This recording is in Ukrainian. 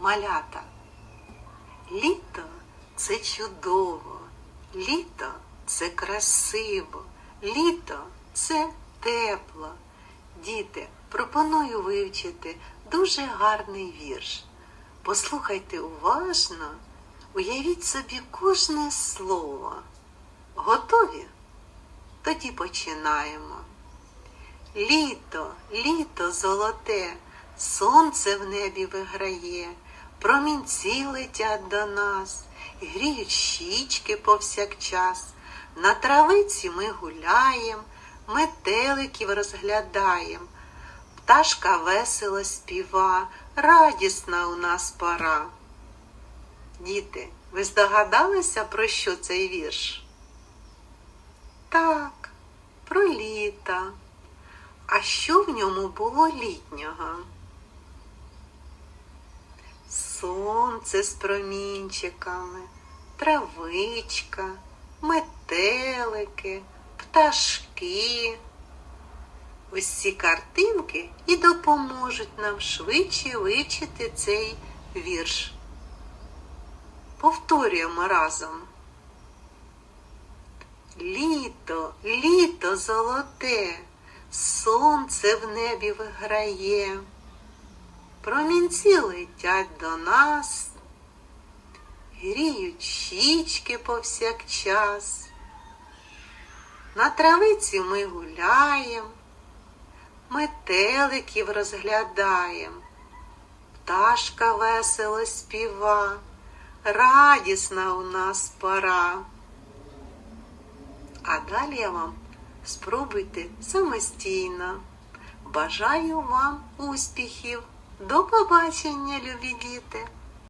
малята. Літо це чудово, літо це красиво, літо це тепло. Діти, пропоную вивчити дуже гарний вірш. Послухайте уважно, уявіть собі кожне слово. Готові? Тоді починаємо. Літо, літо золоте, сонце в небі виграє, промінці летять до нас, гріють щічки повсякчас. На травиці ми гуляєм, метеликів розглядаєм. Пташка весело співа, радісна у нас пора. Діти, ви здогадалися, про що цей вірш? Так, про літо. А що в ньому було літнього? Сонце з промінчиками, травичка, метелики, пташки. Ці картинки і допоможуть нам швидше вивчити цей вірш. Повторюємо разом. Літо, літо золоте, сонце в небі виграє, промінці летять до нас, гріють щічки повсякчас. На травиці ми гуляєм, метеликів розглядаєм, пташка весело співа, радісна у нас пора. А далі я вам спробуйте самостійно. Бажаю вам успіхів. До побачення, любі діти!